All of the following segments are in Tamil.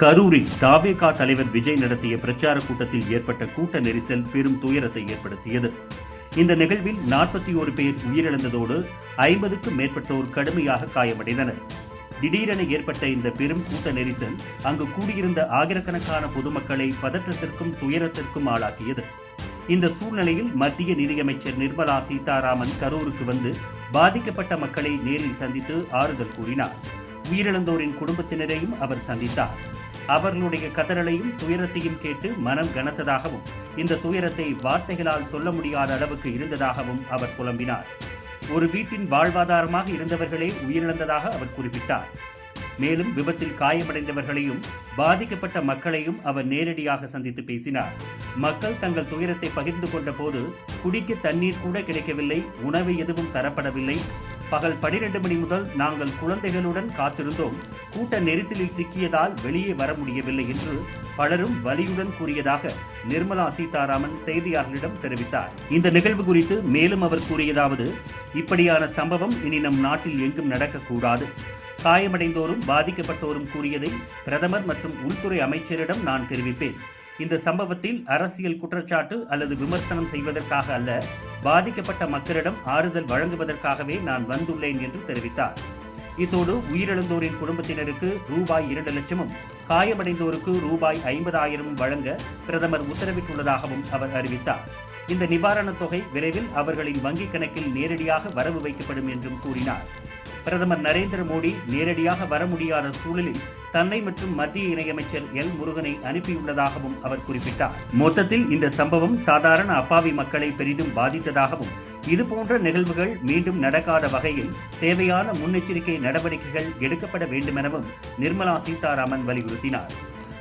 கரூரில் தாவேகா தலைவர் விஜய் நடத்திய பிரச்சார கூட்டத்தில் ஏற்பட்ட கூட்ட நெரிசல் பெரும் துயரத்தை ஏற்படுத்தியது. இந்த நிகழ்வில் நாற்பத்தி ஒரு பேர் உயிரிழந்ததோடு ஐம்பதுக்கும் மேற்பட்டோர் கடுமையாக காயமடைந்தனர். திடீரென ஏற்பட்ட இந்த பெரும் கூட்ட நெரிசல் அங்கு கூடியிருந்த ஆயிரக்கணக்கான பொதுமக்களை பதற்றத்திற்கும் துயரத்திற்கும் ஆளாக்கியது. இந்த சூழ்நிலையில் மத்திய நிதியமைச்சர் நிர்மலா சீதாராமன் கரூருக்கு வந்து பாதிக்கப்பட்ட மக்களை நேரில் சந்தித்து ஆறுதல் கூறினார். உயிரிழந்தோரின் குடும்பத்தினரையும் அவர் சந்தித்தார். அவர்களுடைய கதறலையும் துயரத்தையும் கேட்டு மனம் கனத்ததாகவும் இந்த துயரத்தை வார்த்தைகளால் சொல்ல முடியாத அளவுக்கு இருந்ததாகவும் அவர் புலம்பினார். ஒரு வீட்டின் வாழ்வாதாரமாக இருந்தவர்களே உயிரிழந்ததாக அவர் குறிப்பிட்டார். மேலும் விபத்தில் காயமடைந்தவர்களையும் பாதிக்கப்பட்ட மக்களையும் அவர் நேரடியாக சந்தித்து பேசினார். மக்கள் தங்கள் துயரத்தை பகிர்ந்து கொண்ட போது குடிக்க தண்ணீர் கூட கிடைக்கவில்லை உணவு எதுவும் தரப்படவில்லை பகல் 12 மணி முதல் நாங்கள் குழந்தைகளுடன் காத்திருந்தோம். கூட்ட நெரிசலில் சிக்கியதால் வெளியே வர முடியவில்லை என்று பலரும் வலியுடன் கூறியதாக நிர்மலா சீதாராமன் செய்தியாளர்களிடம் தெரிவித்தார். இந்த நிகழ்வு குறித்து மேலும் அவர் கூறியதாவது இப்படியான சம்பவம் இனி நம் நாட்டில் எங்கும் நடக்கக்கூடாது. காயமடைந்தோரும் பாதிக்கப்பட்டோரும் கூறியதை பிரதமர் மற்றும் உள்துறை அமைச்சரிடம் நான் தெரிவிப்பேன். இந்த சம்பவத்தில் அரசியல் குற்றச்சாட்டு அல்லது விமர்சனம் செய்வதற்காக அல்ல பாதிக்கப்பட்ட மக்களிடம் ஆறுதல் வழங்குவதற்காகவே நான் வந்துள்ளேன் என்று தெரிவித்தார். இத்தோடு உயிரிழந்தோரின் குடும்பத்தினருக்கு ரூபாய் இரண்டு லட்சமும் காயமடைந்தோருக்கு ரூபாய் ஐம்பதாயிரமும் வழங்க பிரதமர் உத்தரவிட்டுள்ளதாகவும் அவர் அறிவித்தார். இந்த நிவாரணத் தொகை விரைவில் அவர்களின் வங்கிக் கணக்கில் நேரடியாக வரவு வைக்கப்படும் என்றும் கூறினார். பிரதமர் நரேந்திர மோடி நேரடியாக வர முடியாத சூழலில் தன்னை மற்றும் மத்திய இணையமைச்சர் எல் முருகனை அனுப்பியுள்ளதாகவும் அவர் குறிப்பிட்டார். மொத்தத்தில் இந்த சம்பவம் சாதாரண அப்பாவி மக்களை பெரிதும் பாதித்ததாகவும் இதுபோன்ற நிகழ்வுகள் மீண்டும் நடக்காத வகையில் தேவையான முன்னெச்சரிக்கை நடவடிக்கைகள் எடுக்கப்பட வேண்டுமெனவும் நிர்மலா சீதாராமன் வலியுறுத்தினார்.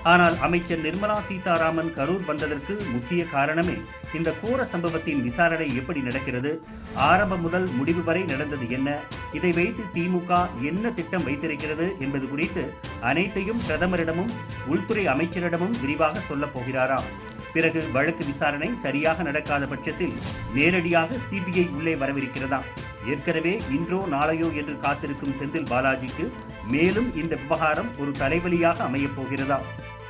ஆனால் அமைச்சர் நிர்மலா சீதாராமன் கரூர் வந்ததற்கு முக்கிய காரணமே இந்த கோர சம்பவத்தின் விசாரணை எப்படி நடக்கிறது? ஆரம்பம் முதல் முடிவு வரை நடந்தது என்ன? இதை வைத்து திமுக என்ன திட்டம் வைத்திருக்கிறது என்பது குறித்து அனைத்தையும் பிரதமரிடமும் உள்துறை அமைச்சரிடமும் விரிவாக சொல்லப் போகிறாராம் பிறகு வழக்கு விசாரணை சரியாக நடக்காத பட்சத்தில் நேரடியாக சிபிஐ உள்ளே வரவிருக்கிறதாம் ஏற்கனவே இன்றோ நாளையோ என்று காத்திருக்கும் செந்தில் பாலாஜிக்கு மேலும் இந்த விவகாரம் ஒரு தலைவலியாக அமையப் போகிறதா?